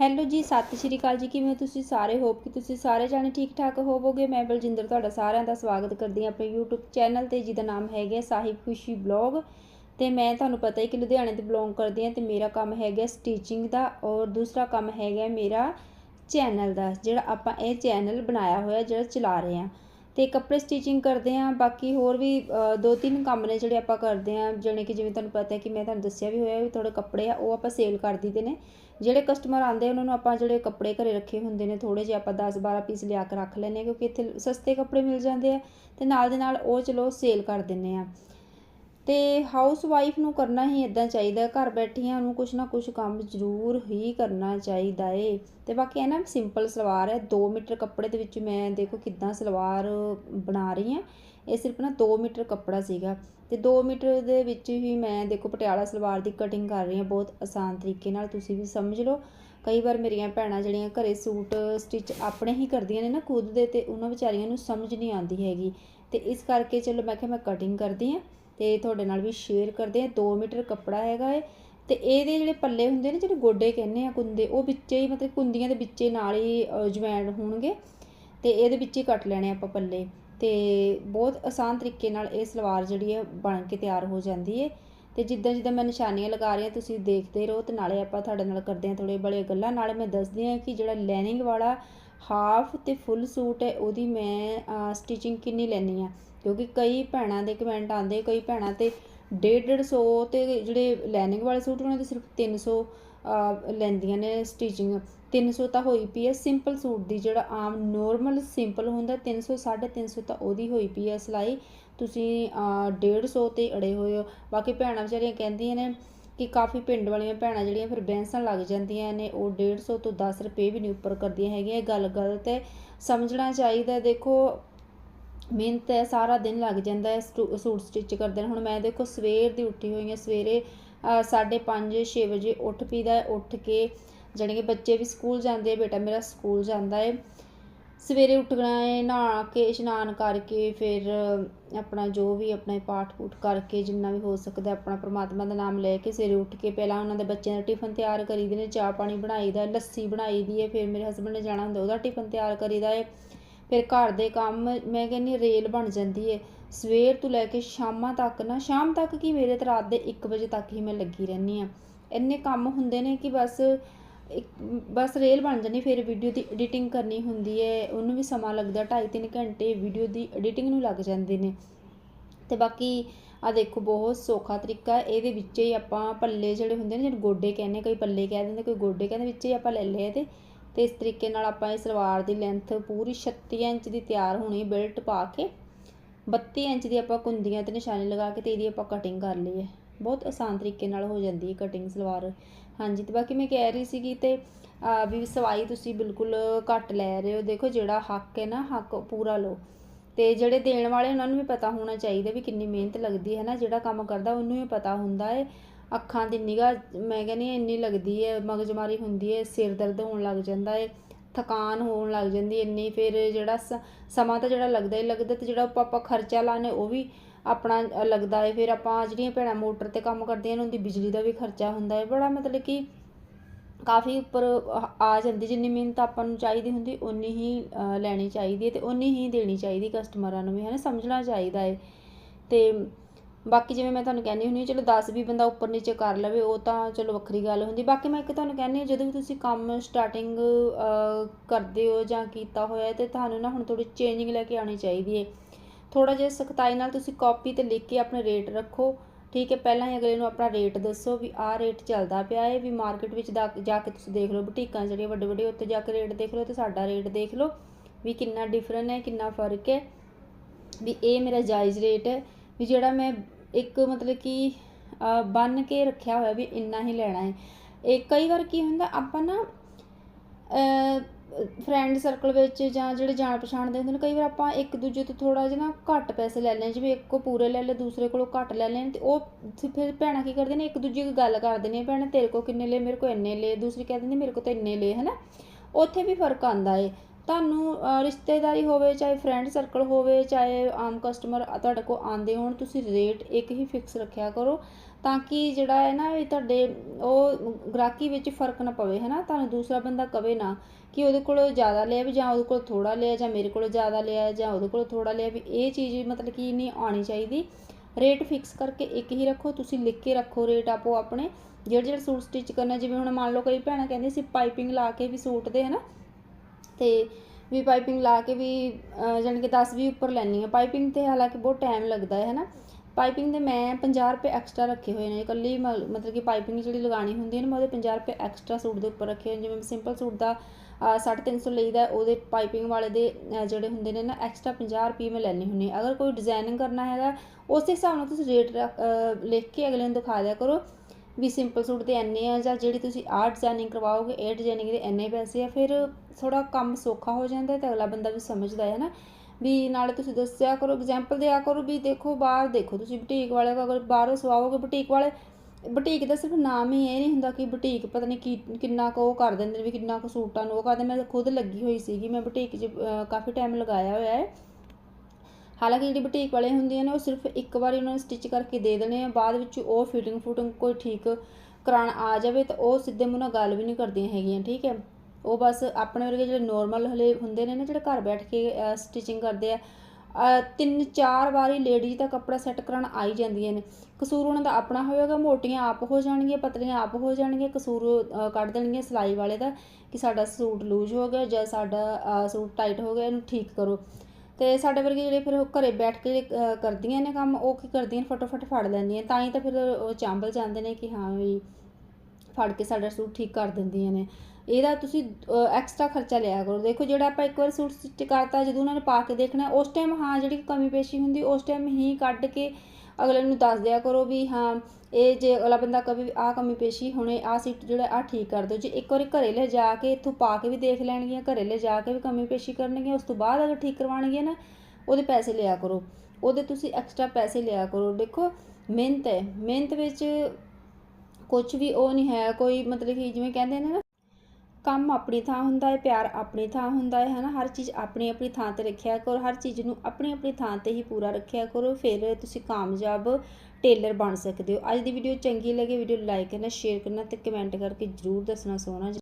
Hello ਜੀ, ਸਤਿ ਸ਼੍ਰੀ ਅਕਾਲ ਜੀ। ਕਿਵੇਂ ਤੁਸੀਂ ਸਾਰੇ? ਹੋਪ ਕਿ ਤੁਸੀਂ ਸਾਰੇ ਜਾਣੇ ਠੀਕ ਠਾਕ ਹੋਵੋਗੇ। ਮੈਂ ਬਲਜਿੰਦਰ ਤੁਹਾਡਾ ਸਾਰਿਆਂ ਦਾ ਸਵਾਗਤ ਕਰਦੀ ਹਾਂ ਆਪਣੇ YouTube ਚੈਨਲ ਤੇ, ਜਿਹਦਾ ਨਾਮ ਹੈਗਾ ਸਾਹਿਬ ਖੁਸ਼ੀ ਬਲੌਗ ਤੇ ਮੈਂ ਤੁਹਾਨੂੰ ਪਤਾ ਹੀ ਕਿ ਲੁਧਿਆਣੇ ਤੋਂ ਬਿਲੋਂਗ ਕਰਦੀ ਹਾਂ ਤੇ ਮੇਰਾ ਕੰਮ ਹੈਗਾ ਸਟੀਚਿੰਗ ਦਾ ਔਰ ਦੂਸਰਾ ਕੰਮ ਹੈਗਾ ਮੇਰਾ ਚੈਨਲ ਦਾ, ਜਿਹੜਾ ਆਪਾਂ ਇਹ ਚੈਨਲ ਬਣਾਇਆ ਹੋਇਆ, ਜਿਹੜਾ ਚਲਾ ਰਹੇ ਹਾਂ। ਅਤੇ ਕੱਪੜੇ ਸਟਿਚਿੰਗ ਕਰਦੇ ਹਾਂ, ਬਾਕੀ ਹੋਰ ਵੀ ਦੋ ਤਿੰਨ ਕੰਮ ਨੇ ਜਿਹੜੇ ਆਪਾਂ ਕਰਦੇ ਹਾਂ, ਜਾਣੀ ਕਿ ਜਿਵੇਂ ਤੁਹਾਨੂੰ ਪਤਾ ਕਿ ਮੈਂ ਤੁਹਾਨੂੰ ਦੱਸਿਆ ਵੀ ਹੋਇਆ ਵੀ ਥੋੜ੍ਹੇ ਕੱਪੜੇ ਆ, ਉਹ ਆਪਾਂ ਸੇਲ ਕਰ ਦਈਦੇ ਨੇ। ਜਿਹੜੇ ਕਸਟਮਰ ਆਉਂਦੇ ਉਹਨਾਂ ਨੂੰ ਆਪਾਂ ਜਿਹੜੇ ਕੱਪੜੇ ਘਰੇ ਰੱਖੇ ਹੁੰਦੇ ਨੇ, ਥੋੜ੍ਹੇ ਜਿਹੇ ਆਪਾਂ 10 12 ਪੀਸ ਲਿਆ ਕੇ ਰੱਖ ਲੈਂਦੇ ਹਾਂ, ਕਿਉਂਕਿ ਇੱਥੇ ਸਸਤੇ ਕੱਪੜੇ ਮਿਲ ਜਾਂਦੇ ਆ ਅਤੇ ਨਾਲ ਦੇ ਨਾਲ ਉਹ ਚਲੋ ਸੇਲ ਕਰ ਦਿੰਦੇ ਆ ਤੇ ਹਾਊਸ ਵਾਈਫ ਨੂੰ ਕਰਨਾ ਹੀ ਇਦਾਂ ਚਾਹੀਦਾ ਘਰ ਬੈਠੀਆਂ ਨੂੰ ਕੁਛ ਨਾ ਕੁਛ ਕੰਮ ਜ਼ਰੂਰ ਹੀ ਕਰਨਾ ਚਾਹੀਦਾ ਏ। ਤੇ ਬਾਕੀ ਇਹ ਨਾ ਸਿੰਪਲ ਸਲਵਾਰ ਹੈ। 2 ਮੀਟਰ ਕੱਪੜੇ ਦੇ ਵਿੱਚ ਮੈਂ ਦੇਖੋ ਕਿੱਦਾਂ ਸਲਵਾਰ ਬਣਾ ਰਹੀ ਹਾਂ। ਇਹ ਸਿਰਫ ਨਾ 2 ਮੀਟਰ ਕੱਪੜਾ ਸੀਗਾ। ਤੇ 2 ਮੀਟਰ ਦੇ ਵਿੱਚ ਹੀ ਮੈਂ ਦੇਖੋ ਪਟਿਆਲਾ ਸਲਵਾਰ ਦੀ ਕਟਿੰਗ ਕਰ ਰਹੀ ਹਾਂ ਬਹੁਤ ਆਸਾਨ ਤਰੀਕੇ ਨਾਲ। ਤੁਸੀਂ ਵੀ ਸਮਝ ਲਓ। ਕਈ ਵਾਰ ਮੇਰੀਆਂ ਭੈਣਾਂ ਜਿਹੜੀਆਂ ਘਰੇ ਸੂਟ ਸਟਿਚ ਆਪਣੇ ਹੀ ਕਰਦੀਆਂ ਨੇ ਨਾ ਖੁਦ ਦੇ ਤੇ ਉਹਨਾਂ ਵਿਚਾਰੀਆਂ ਨੂੰ ਸਮਝ ਨਹੀਂ ਆਉਂਦੀ ਹੈਗੀ। ਤੇ ਇਸ ਕਰਕੇ ਚਲੋ ਮੈਂ ਕਿਹਾ ਮੈਂ ਕਟਿੰਗ ਕਰਦੀ ਹਾਂ। ਤੇ ਤੁਹਾਡੇ ਨਾਲ ਵੀ ਸ਼ੇਅਰ ਕਰਦੇ ਆ 2 ਮੀਟਰ ਕੱਪੜਾ ਹੈਗਾ ਏ ਤੇ ਇਹਦੇ ਜਿਹੜੇ ਪੱਲੇ ਹੁੰਦੇ ਨੇ, ਜਿਹੜੇ ਗੋਡੇ ਕਹਿੰਦੇ ਆ ਕੁੰਦੇ, ਉਹ ਵਿੱਚੇ ਹੀ ਮਤਲਬ ਕੁੰਦੀਆਂ ਦੇ ਵਿੱਚੇ ਨਾਲ ਹੀ ਜੁਆਇਨ ਹੋਣਗੇ ਤੇ ਇਹਦੇ ਵਿੱਚ ਹੀ ਕੱਟ ਲੈਣੇ ਆਪਾਂ ਪੱਲੇ। ਤੇ ਬਹੁਤ ਆਸਾਨ ਤਰੀਕੇ ਨਾਲ ਇਹ ਸਲਵਾਰ ਜਿਹੜੀ ਹੈ ਬਣ ਕੇ ਤਿਆਰ ਹੋ ਜਾਂਦੀ ਹੈ ਤੇ ਜਿੱਦਾਂ ਜਿੱਦਾਂ ਮੈਂ ਨਿਸ਼ਾਨੀਆਂ ਲਗਾ ਰਹੀ ਹਾਂ, ਤੁਸੀਂ ਦੇਖਦੇ ਰਹੋ ਤੇ ਨਾਲੇ ਆਪਾਂ ਤੁਹਾਡੇ ਨਾਲ ਕਰਦੇ ਹਾਂ ਥੋੜੇ ਬੜੇ ਗੱਲਾਂ। ਨਾਲੇ ਮੈਂ ਦੱਸਦੀ ਹਾਂ ਕਿ ਜਿਹੜਾ ਲੈਨਿੰਗ ਵਾਲਾ ਹਾਫ ਤੇ ਫੁੱਲ ਸੂਟ ਹੈ, ਉਹਦੀ ਮੈਂ ਸਟਿਚਿੰਗ ਕਿੰਨੀ ਲੈਣੀ ਆ ਕਿਉਂਕਿ ਕਈ ਭੈਣਾਂ ਦੇ ਕਮੈਂਟ ਆਉਂਦੇ ਕਈ ਭੈਣਾਂ ਤੇ 150 ਤੇ ਜਿਹੜੇ ਲੈਨਿੰਗ ਵਾਲੇ ਸੂਟ ਉਹਨਾਂ ਦੇ ਸਿਰਫ 300 ਅਹ, ਲੈਂਦੀਆਂ ਨੇ ਸਟਿਚਿੰਗ 300 ਤਾਂ ਹੋਈ ਪਈ ਹੈ ਸਿੰਪਲ ਸੂਟ ਦੀ ਜਿਹੜਾ ਆਮ ਨੋਰਮਲ ਸਿੰਪਲ ਹੁੰਦਾ 300 350 ਤਾਂ ਉਹਦੀ ਹੋਈ ਪਈ ਹੈ ਸਿਲਾਈ। ਤੁਸੀਂ ਅਹ, 150 ਤੇ ਅੜੇ ਹੋਏ ਹੋ। ਬਾਕੀ ਭੈਣਾਂ ਵਿਚਾਰੀਆਂ ਕਹਿੰਦੀਆਂ ਨੇ ਕਿ ਕਾਫੀ ਪਿੰਡ ਵਾਲੀਆਂ ਭੈਣਾਂ ਜਿਹੜੀਆਂ ਫਿਰ ਬੈਂਸਣ ਲੱਗ ਜਾਂਦੀਆਂ ਨੇ ਉਹ 150 ਤੋਂ 10 ਰੁਪਏ ਵੀ ਨਹੀਂ ਉੱਪਰ ਕਰਦੀਆਂ ਹੈਗੀਆਂ। ਇਹ ਗੱਲ ਗਲਤ ਹੈ। ਸਮਝਣਾ ਚਾਹੀਦਾ ਦੇਖੋ ਮਿਹਨਤ ਹੈ, ਸਾਰਾ ਦਿਨ ਲੱਗ ਜਾਂਦਾ ਹੈ, ਸਟੂ- ਸੂਟ ਸਟਿਚ ਕਰਦੇ ਨੇ। ਹੁਣ ਮੈਂ ਦੇਖੋ, ਸਵੇਰ ਦੀ ਉੱਠੀ ਹੋਈ ਹਾਂ, ਸਵੇਰੇ 5:30 6 ਵਜੇ ਉੱਠ ਪੀਦਾ ਹੈ, ਉੱਠ ਕੇ ਜਾਣੀ ਕਿ ਬੱਚੇ ਵੀ ਸਕੂਲ ਜਾਂਦੇ ਆ, ਬੇਟਾ ਮੇਰਾ ਸਕੂਲ ਜਾਂਦਾ ਹੈ। ਸਵੇਰੇ ਉੱਠਣਾ ਹੈ, ਨਹਾ ਕੇ, ਇਸ਼ਨਾਨ ਕਰਕੇ ਫਿਰ ਆਪਣਾ ਜੋ ਵੀ ਆਪਣਾ ਪਾਠ ਪੂਠ ਕਰਕੇ ਜਿੰਨਾ ਵੀ ਹੋ ਸਕਦਾ ਆਪਣਾ ਪ੍ਰਮਾਤਮਾ ਦਾ ਨਾਮ ਲੈ ਕੇ ਸਵੇਰੇ ਉੱਠ ਕੇ ਪਹਿਲਾਂ ਉਹਨਾਂ ਦੇ ਬੱਚਿਆਂ ਦਾ ਟਿਫਨ ਤਿਆਰ ਕਰੀਦੇ ਨੇ, ਚਾਹ ਪਾਣੀ ਬਣਾਈਦਾ ਲੱਸੀ ਬਣਾਈ ਦੀ ਹੈ, ਫਿਰ ਮੇਰੇ ਹਸਬੰਡ ਨੇ ਜਾਣਾ ਹੁੰਦਾ, ਉਹਦਾ ਟਿਫਨ ਤਿਆਰ ਕਰੀਦਾ ਹੈ। ਫਿਰ ਘਰ ਦੇ ਕੰਮ, ਮੈਂ ਕਹਿੰਦੀ ਰੇਲ ਬਣ ਜਾਂਦੀ ਹੈ ਸਵੇਰ ਤੋਂ ਲੈ ਕੇ ਸ਼ਾਮਾਂ ਤੱਕ ਨਾ, ਸ਼ਾਮ ਤੱਕ ਕੀ ਮੇਰੇ ਤਾਂ ਰਾਤ ਦੇ 1 ਵਜੇ ਤੱਕ ਹੀ ਮੈਂ ਲੱਗੀ ਰਹਿੰਦੀ ਆ। ਇੰਨੇ ਕੰਮ ਹੁੰਦੇ ਨੇ ਕਿ ਬਸ ਇੱਕ, ਬਸ ਰੇਲ ਬਣ ਜਾਂਦੀ, ਫਿਰ ਵੀਡੀਓ ਦੀ ਐਡੀਟਿੰਗ ਕਰਨੀ ਹੁੰਦੀ ਹੈ ਉਹਨੂੰ ਵੀ ਸਮਾਂ ਲੱਗਦਾ 2.5-3 ਘੰਟੇ ਵੀਡੀਓ ਦੀ ਐਡੀਟਿੰਗ ਨੂੰ ਲੱਗ ਜਾਂਦੇ ਨੇ। ਤੇ ਬਾਕੀ ਆ ਦੇਖੋ, ਬਹੁਤ ਸੌਖਾ ਤਰੀਕਾ, ਇਹਦੇ ਵਿੱਚ ਹੀ ਆਪਾਂ ਪੱਲੇ ਜਿਹੜੇ ਹੁੰਦੇ ਨੇ, ਜਿਹੜੇ ਗੋਡੇ ਕਹਿੰਦੇ, ਕੋਈ ਪੱਲੇ ਕਹਿ ਦਿੰਦੇ, ਕੋਈ ਗੋਡੇ ਕਹਿੰਦੇ, ਵਿੱਚ ਹੀ ਆਪਾਂ ਲੈ ਲਏ ਇਹਦੇ ਤੇ ਇਸ ਤਰੀਕੇ ਨਾਲ ਆਪਾਂ ਇਹ ਸਲਵਾਰ ਦੀ ਲੈਂਥ ਪੂਰੀ 36 ਇੰਚ ਦੀ ਤਿਆਰ ਹੋਣੀ ਬੈਲਟ ਪਾ ਕੇ 32 ਇੰਚ ਦੀ ਆਪਾਂ ਕੁੰਦੀਆਂ ਤੇ ਨਿਸ਼ਾਨੀ ਲਗਾ ਕੇ ਤੇ ਇਹਦੀ ਆਪਾਂ ਕਟਿੰਗ ਕਰ ਲਈ ਹੈ। ਬਹੁਤ ਆਸਾਨ ਤਰੀਕੇ ਨਾਲ ਹੋ ਜਾਂਦੀ ਹੈ ਕਟਿੰਗ ਸਲਵਾਰ। ਹਾਂਜੀ, ਤੇ ਬਾਕੀ ਮੈਂ ਕਹਿ ਰਹੀ ਸੀਗੀ ਤੇ ਵੀ ਸਵਾਈ ਤੁਸੀਂ ਬਿਲਕੁਲ ਘੱਟ ਲੈ ਰਹੇ ਹੋ। ਦੇਖੋ ਜਿਹੜਾ ਹੱਕ ਹੈ ਨਾ, ਹੱਕ ਪੂਰਾ ਲਓ। ਤੇ ਜਿਹੜੇ ਦੇਣ ਵਾਲੇ ਉਹਨਾਂ ਨੂੰ ਵੀ ਪਤਾ ਹੋਣਾ ਚਾਹੀਦਾ ਵੀ ਕਿੰਨੀ ਮਿਹਨਤ ਲੱਗਦੀ ਹੈ ਨਾ, ਜਿਹੜਾ ਕੰਮ ਕਰਦਾ, ਉਹਨੂੰ ਵੀ ਪਤਾ ਹੁੰਦਾ ਹੈ। ਅੱਖਾਂ ਦੀ ਨਿਗਾਹ ਮੈਂ ਕਹਿੰਦੀ ਹਾਂ ਇੰਨੀ ਲੱਗਦੀ ਹੈ, ਮਗਜਮਾਰੀ ਹੁੰਦੀ ਹੈ, ਸਿਰ ਦਰਦ ਹੋਣ ਲੱਗ ਜਾਂਦਾ ਹੈ, ਥਕਾਨ ਹੋਣ ਲੱਗ ਜਾਂਦੀ ਇੰਨੀ ਫਿਰ ਜਿਹੜਾ ਸ- ਸਮਾਂ ਤਾਂ ਜਿਹੜਾ ਲੱਗਦਾ ਹੀ ਲੱਗਦਾ ਤੇ ਜਿਹੜਾ ਆਪਾਂ ਆਪਾਂ ਖਰਚਾ ਲਾਣੇ ਉਹ ਵੀ ਆਪਣਾ ਲੱਗਦਾ ਹੈ, ਫਿਰ ਆਪਾਂ ਜਿਹੜੀਆਂ ਭੈਣਾਂ ਮੋਟਰ ਤੇ ਕੰਮ ਕਰਦੀਆਂ ਨੇ ਉਹਦੀ ਬਿਜਲੀ ਦਾ ਵੀ ਖਰਚਾ ਹੁੰਦਾ ਹੈ, ਬੜਾ ਮਤਲਬ ਕਿ ਕਾਫੀ ਉੱਪਰ ਆ- ਆ ਜਾਂਦੀ, ਜਿੰਨੀ ਮਿਹਨਤ ਆਪਾਂ ਨੂੰ ਚਾਹੀਦੀ ਹੁੰਦੀ ਉਨੀ ਹੀ ਲੈਣੀ ਚਾਹੀਦੀ ਹੈ ਤੇ ਉਨੀ ਹੀ ਦੇਣੀ ਚਾਹੀਦੀ ਕਸਟਮਰਾਂ ਨੂੰ ਵੀ ਹੈ ਨਾ ਸਮਝਣਾ ਚਾਹੀਦਾ ਹੈ ਤੇ ਬਾਕੀ ਜਿਵੇਂ ਮੈਂ ਤੁਹਾਨੂੰ ਕਹਿੰਦੀ ਹੁੰਦੀ ਹਾਂ, ਚਲੋ 10 ਵੀ ਬੰਦਾ ਉੱਪਰ ਨੀਚੇ ਕਰ ਲਵੇ ਉਹ ਤਾਂ ਚਲੋ ਵੱਖਰੀ ਗੱਲ ਹੁੰਦੀ। ਬਾਕੀ ਮੈਂ ਇੱਕ ਤੁਹਾਨੂੰ ਕਹਿੰਦੀ ਹਾਂ ਜਦੋਂ ਵੀ ਤੁਸੀਂ ਕੰਮ ਸਟਾਰਟਿੰਗ ਕਰਦੇ ਹੋ ਜਾਂ ਕੀਤਾ ਹੋਇਆ ਹੈ ਤੇ ਤੁਹਾਨੂੰ ਨਾ ਹੁਣ ਥੋੜੀ ਚੇਂਜਿੰਗ ਲੈ ਕੇ ਆਉਣੀ ਚਾਹੀਦੀ ਹੈ। ਥੋੜਾ ਜਿਹਾ ਸਖਤਾਈ ਨਾਲ ਤੁਸੀਂ ਕਾਪੀ ਤੇ ਲਿਖ ਕੇ ਆਪਣੇ ਰੇਟ ਰੱਖੋ। ਠੀਕ ਹੈ ਪਹਿਲਾਂ ਹੀ ਅਗਲੇ ਨੂੰ ਆਪਣਾ ਰੇਟ ਦੱਸੋ ਵੀ ਆਹ ਰੇਟ ਚੱਲਦਾ ਪਿਆ ਹੈ ਵੀ ਮਾਰਕੀਟ ਵਿੱਚ ਦਾ- ਜਾ ਕੇ ਤੁਸੀਂ ਦੇਖ ਲਓ ਬੁਟੀਕਾਂ ਜਿਹੜੀਆਂ ਵੱਡੇ ਵੱਡੇ ਉੱਤੇ ਜਾ ਕੇ ਰੇਟ ਦੇਖ ਲਓ ਤੇ ਸਾਡਾ ਰੇਟ ਦੇਖ ਲਓ ਵੀ ਕਿੰਨਾ ਡਿਫਰੈਂਟ ਹੈ ਕਿੰਨਾ ਫ਼ਰਕ ਹੈ ਵੀ ਇਹ ਮੇਰਾ ਜਾਇਜ਼ ਰੇਟ ਹੈ। ਵੀ ਜਿਹੜਾ ਮੈਂ ਇੱਕ ਮਤਲਬ ਕਿ ਬੰਨ ਕੇ ਰੱਖਿਆ ਹੋਇਆ ਵੀ ਇੰਨਾ ਹੀ ਲੈਣਾ ਹੈ। ਇਹ ਕਈ ਵਾਰ ਕੀ ਹੁੰਦਾ, ਆਪਾਂ ਨਾ ਫਰੈਂਡ ਸਰਕਲ ਵਿੱਚ ਜਾਂ ਜਿਹੜੇ ਜਾਣ ਪਛਾਣ ਦੇ ਹੁੰਦੇ ਨੇ, ਕਈ ਵਾਰ ਆਪਾਂ ਇੱਕ ਦੂਜੇ ਤੋਂ ਥੋੜਾ ਜਿਹਾ ਨਾ ਘੱਟ ਪੈਸੇ ਲੈ ਲੈਣ ਜਿਵੇਂ ਇੱਕ ਕੋ ਪੂਰੇ ਲੈ ਲਏ, ਦੂਸਰੇ ਕੋਲੋਂ ਘੱਟ ਲੈ ਲੈਣ ਤੇ ਉਹ ਫਿਰ- ਭੈਣਾਂ ਕੀ ਕਰਦੇ ਨੇ, ਇੱਕ ਦੂਜੇ ਦੀ ਗੱਲ ਕਰਦੇ ਨੇ, ਭੈਣੇ ਤੇਰੇ ਕੋ ਕਿੰਨੇ ਲਏ, ਮੇਰੇ ਕੋ ਇੰਨੇ ਲਏ, ਦੂਸਰੀ ਕਹਿ ਦਿੰਦੀ, ਮੇਰੇ ਕੋ ਤਾਂ ਇੰਨੇ ਲਏ, ਹਨਾ? ਉੱਥੇ ਵੀ ਫ਼ਰਕ ਆਂਦਾ ਏ। ਤੁਹਾਨੂੰ ਰਿਸ਼ਤੇਦਾਰੀ ਹੋਵੇ, ਚਾਹੇ ਫਰੈਂਡ ਸਰਕਲ ਹੋਵੇ, ਚਾਹੇ ਆਮ ਕਸਟਮਰ ਤੁਹਾਡੇ ਕੋਲ ਆਉਂਦੇ ਹੋਣ, ਤੁਸੀਂ ਰੇਟ ਇੱਕ ਹੀ ਫਿਕਸ ਰੱਖਿਆ ਕਰੋ ਤਾਂ ਕਿ ਜਿਹੜਾ ਹੈ ਨਾ, ਇਹ ਤੁਹਾਡੇ, ਉਹ ਗ੍ਰਾਹਕੀ ਵਿੱਚ ਫ਼ਰਕ ਨਾ ਪਵੇ, ਹੈ ਨਾ? ਤੁਹਾਨੂੰ ਦੂਸਰਾ ਬੰਦਾ ਕਵੇ ਨਾ ਕਿ ਉਹਦੇ ਕੋਲ ਜ਼ਿਆਦਾ ਲਿਆ ਵੀ ਜਾਂ ਉਹਦੇ ਕੋਲ ਥੋੜਾ ਲਿਆ ਜਾਂ ਮੇਰੇ ਕੋਲ ਜ਼ਿਆਦਾ ਲਿਆ ਜਾਂ ਉਹਦੇ ਕੋਲ ਥੋੜਾ ਲਿਆ ਵੀ ਇਹ ਚੀਜ਼ ਮਤਲਬ ਕਿ ਨਹੀਂ ਆਉਣੀ ਚਾਹੀਦੀ। ਰੇਟ ਫਿਕਸ ਕਰਕੇ ਇੱਕ ਹੀ ਰੱਖੋ, ਤੁਸੀਂ ਲਿਖ ਕੇ ਰੱਖੋ ਰੇਟ ਆਪੋ ਆਪਣੇ ਜਿਹੜੇ ਜਿਹੜੇ ਸੂਟ ਸਟਿਚ ਕਰਨਾ ਜਿਵੇਂ ਹੁਣ ਮੰਨ ਲਓ ਕਈ ਭੈਣਾਂ ਕਹਿੰਦੀ ਸੀ ਪਾਈਪਿੰਗ ਲਾ ਕੇ ਵੀ ਸੂਟ ਦੇ, ਹੈ ਨਾ? ਤੇ ਵੀ ਪਾਈਪਿੰਗ ਲਾ ਕੇ ਵੀ, ਅਹ, ਜਾਣੀ ਕਿ 10 ਵੀ ਉੱਪਰ ਲੈਣੀ ਆ ਪਾਈਪਿੰਗ ਤੇ ਹਾਲਾਂਕਿ ਬਹੁਤ ਟਾਈਮ ਲੱਗਦਾ ਹੈ, ਹਨਾ? ਪਾਈਪਿੰਗ ਦੇ ਮੈਂ 50 ਰੁਪਏ ਐਕਸਟਰਾ ਰੱਖੇ ਹੋਏ ਨੇ। ਇਕੱਲੀ ਮਤਲਬ ਕਿ ਪਾਈਪਿੰਗ ਜਿਹੜੀ ਲਗਾਣੀ ਹੁੰਦੀ ਹੈ ਨਾ, ਮੈਂ ਉਹਦੇ 50 ਰੁਪਏ ਐਕਸਟਰਾ ਸੂਟ ਦੇ ਉੱਪਰ ਰੱਖੇ ਹੋਏ ਜਿਵੇਂ ਸਿੰਪਲ ਸੂਟ ਦਾ 350 ਲਈਦਾ, ਉਹਦੇ ਪਾਈਪਿੰਗ ਵਾਲੇ ਦੇ ਜਿਹੜੇ ਹੁੰਦੇ ਨੇ ਨਾ, ਐਕਸਟਰਾ 50 ਰੁਪਏ ਮੈਂ ਲੈਣੀ ਹੁੰਦੀ ਹਾਂ। ਅਗਰ ਕੋਈ ਡਿਜ਼ਾਈਨਿੰਗ ਕਰਨਾ ਹੈਗਾ, ਉਸੇ ਹਿਸਾਬ ਨਾਲ ਤੁਸੀਂ ਰੇਟ ਲਿਖ ਕੇ ਅਗਲੇ ਨੂੰ ਦਿਖਾ ਦਿਆ ਕਰੋ। ਵੀ ਸਿੰਪਲ ਸੂਟ ਤੇ ਇੰਨੇ ਆ ਜਾਂ ਜਿਹੜੀ ਤੁਸੀਂ ਆਹ ਡਿਜ਼ਾਈਨਿੰਗ ਕਰਵਾਓਗੇ, ਇਹ ਡਿਜ਼ਾਈਨਿੰਗ ਦੇ ਇੰਨੇ ਪੈਸੇ ਆ, ਫਿਰ ਥੋੜਾ ਕੰਮ ਸੌਖਾ ਹੋ ਜਾਂਦਾ ਤੇ ਅਗਲਾ ਬੰਦਾ ਵੀ ਸਮਝਦਾ ਹੈ ਨਾ। ਵੀ ਨਾਲੇ ਤੁਸੀਂ ਦੱਸਿਆ ਕਰੋ ਐਗਜ਼ਾਮਪਲ ਦਿਆ ਕਰੋ ਵੀ ਦੇਖੋ ਬਾਹਰ ਦੇਖੋ, ਤੁਸੀਂ ਬੁਟੀਕ ਵਾਲੇ ਕੋਲ ਬਾਹਰੋਂ ਸਵਾਓਗੇ ਬੁਟੀਕ ਵਾਲੇ ਬੁਟੀਕ ਦਾ ਸਿਰਫ ਨਾਮ ਹੀ ਇਹ ਨਹੀਂ ਹੁੰਦਾ ਕਿ ਬੁਟੀਕ ਪਤਾ ਨਹੀਂ ਕੀ, ਕਿੰਨਾ ਕੁ ਉਹ ਕਰ ਦਿੰਦੇ ਨੇ, ਵੀ ਕਿੰਨਾ ਕੁ ਸੂਟਾਂ ਨੂੰ ਉਹ ਕਰਦੇ ਮੈਂ ਖੁਦ ਲੱਗੀ ਹੋਈ ਸੀਗੀ, ਮੈਂ ਬੁਟੀਕ 'ਚ ਕਾਫੀ ਟਾਈਮ ਲਗਾਇਆ ਹੋਇਆ ਹੈ। ਹਾਲਾਂਕਿ ਜਿਹੜੀ ਬੁਟੀਕ ਵਾਲੇ ਹੁੰਦੀਆਂ ਨੇ, ਉਹ ਸਿਰਫ ਇੱਕ ਵਾਰੀ ਉਹਨਾਂ ਨੂੰ ਸਟਿਚ ਕਰਕੇ ਦੇ ਦੇਣੇ ਆ, ਬਾਅਦ ਵਿੱਚ ਉਹ ਫਿਟਿੰਗ ਫੁਟਿੰਗ ਕੋਈ ਠੀਕ ਕਰਾਉਣ ਆ ਜਾਵੇ ਤਾਂ ਉਹ ਸਿੱਧੇ ਮੂੰਹ ਨਾਲ ਗੱਲ ਵੀ ਨਹੀਂ ਕਰਦੀਆਂ ਹੈਗੀਆਂ, ਠੀਕ ਹੈ? ਉਹ ਬਸ ਆਪਣੇ ਵਰਗੇ ਜਿਹੜੇ ਨੋਰਮਲ ਹਲੇ ਹੁੰਦੇ ਨੇ ਨਾ, ਜਿਹੜੇ ਘਰ ਬੈਠ ਕੇ ਸਟਿਚਿੰਗ ਕਰਦੇ ਆ ਤਿੰਨ ਚਾਰ ਵਾਰੀ ਲੇਡੀਜ਼ ਦਾ ਕੱਪੜਾ ਸੈੱਟ ਕਰਾਉਣ ਆਈ ਜਾਂਦੀਆਂ ਨੇ। ਕਸੂਰ ਉਹਨਾਂ ਦਾ ਆਪਣਾ ਹੋਵੇਗਾ ਮੋਟੀਆਂ ਆਪ ਹੋ ਜਾਣਗੀਆਂ, ਪਤਲੀਆਂ ਆਪ ਹੋ ਜਾਣਗੀਆਂ, ਕਸੂਰ ਕੱਢ ਦੇਣਗੀਆਂ ਸਿਲਾਈ ਵਾਲੇ ਦਾ ਕਿ ਸਾਡਾ ਸੂਟ ਲੂਜ਼ ਹੋ ਗਿਆ ਜਾਂ ਸਾਡਾ ਸੂਟ ਟਾਈਟ ਹੋ ਗਿਆ, ਇਹਨੂੰ ਠੀਕ ਕਰੋ। ਤੇ ਸਾਡੇ ਵਰਗੇ ਜਿਹੜੇ ਫਿਰ ਉਹ ਘਰੇ ਬੈਠ ਕੇ ਅਹ, ਕਰਦੀਆਂ ਨੇ ਕੰਮ, ਉਹ ਕੀ ਕਰਦੀਆਂ ਨੇ? ਫਟਾਫਟ ਫੜ ਲੈਂਦੀਆਂ ਤਾਂ ਹੀ ਤਾਂ ਫਿਰ ਉਹ ਚਾਂਬਲ ਜਾਂਦੇ ਨੇ ਕਿ ਹਾਂ ਵੀ ਫੜ ਕੇ ਸਾਡਾ ਸੂਟ ਠੀਕ ਕਰ ਦਿੰਦੀਆਂ ਨੇ। ਇਹਦਾ ਤੁਸੀਂ ਐਕਸਟਰਾ ਖਰਚਾ ਲਿਆ ਕਰੋ। ਦੇਖੋ ਜਿਹੜਾ ਆਪਾਂ ਇੱਕ ਵਾਰ ਸੂਟ ਸਟਿਚ ਕਰਤਾ, ਜਦੋਂ ਉਹਨਾਂ ਨੇ ਪਾ ਕੇ ਦੇਖਣਾ, ਉਸ ਟਾਈਮ ਹਾਂ ਜਿਹੜੀ ਕਮੀ ਪੇਸ਼ੀ ਹੁੰਦੀ, ਉਸ ਟਾਈਮ ਹੀ ਕੱਢ ਕੇ ਅਗਲੇ ਨੂੰ ਦੱਸ ਦਿਆ ਕਰੋ ਵੀ ਹਾਂ, ਇਹ ਜੇ ਅਗਲਾ ਬੰਦਾ ਕਵੇ ਵੀ ਆਹ ਕਮੀ ਪੇਸ਼ੀ, ਹੁਣੇ ਆਹ ਸੀਟ ਜਿਹੜਾ, ਆਹ ਠੀਕ ਕਰ ਦਿਓ। ਜੇ ਇੱਕ ਵਾਰੀ ਘਰੇ ਲੈ ਜਾ ਕੇ ਇੱਥੋਂ ਪਾ ਕੇ ਵੀ ਦੇਖ ਲੈਣਗੀਆਂ, ਘਰੇ ਲੈ ਜਾ ਕੇ ਵੀ ਕਮੀ ਪੇਸ਼ੀ ਕਰਨਗੀਆਂ, ਉਸ ਤੋਂ ਬਾਅਦ ਅਗਰ ਠੀਕ ਕਰਵਾਉਣਗੀਆਂ ਨਾ, ਉਹਦੇ ਪੈਸੇ ਲਿਆ ਕਰੋ। ਉਹਦੇ ਤੁਸੀਂ ਐਕਸਟਰਾ ਪੈਸੇ ਲਿਆ ਕਰੋ। ਦੇਖੋ, ਮਿਹਨਤ ਹੈ। ਮਿਹਨਤ ਵਿੱਚ ਕੁਝ ਵੀ ਉਹ ਨਹੀਂ ਹੈ। ਕੋਈ ਮਤਲਬ ਕਿ ਜਿਵੇਂ ਕਹਿੰਦੇ ਨੇ ਨਾ ਕੰਮ ਆਪਣੀ ਥਾਂ ਹੁੰਦਾ ਹੈ, ਪਿਆਰ ਆਪਣੀ ਥਾਂ ਹੁੰਦਾ ਹੈ, ਹਨਾ? ਹਰ ਚੀਜ਼ ਆਪਣੀ ਆਪਣੀ ਥਾਂ ਤੇ ਰੱਖਿਆ ਕਰੋ, ਹਰ ਚੀਜ਼ ਨੂੰ ਆਪਣੀ ਆਪਣੀ ਥਾਂ ਤੇ ਹੀ ਪੂਰਾ ਰੱਖਿਆ ਕਰੋ, ਫਿਰ ਤੁਸੀਂ ਕਾਮਯਾਬ ਟੇਲਰ ਬਣ ਸਕਦੇ ਹੋ। ਅੱਜ ਦੀ ਵੀਡੀਓ ਚੰਗੀ ਲੱਗੇ ਵੀਡੀਓ ਲਾਈਕ ਕਰਨਾ ਸ਼ੇਅਰ ਕਰਨਾ ਤੇ ਕਮੈਂਟ ਕਰਕੇ ਜਰੂਰ ਦੱਸਣਾ ਸੋਹਣਾ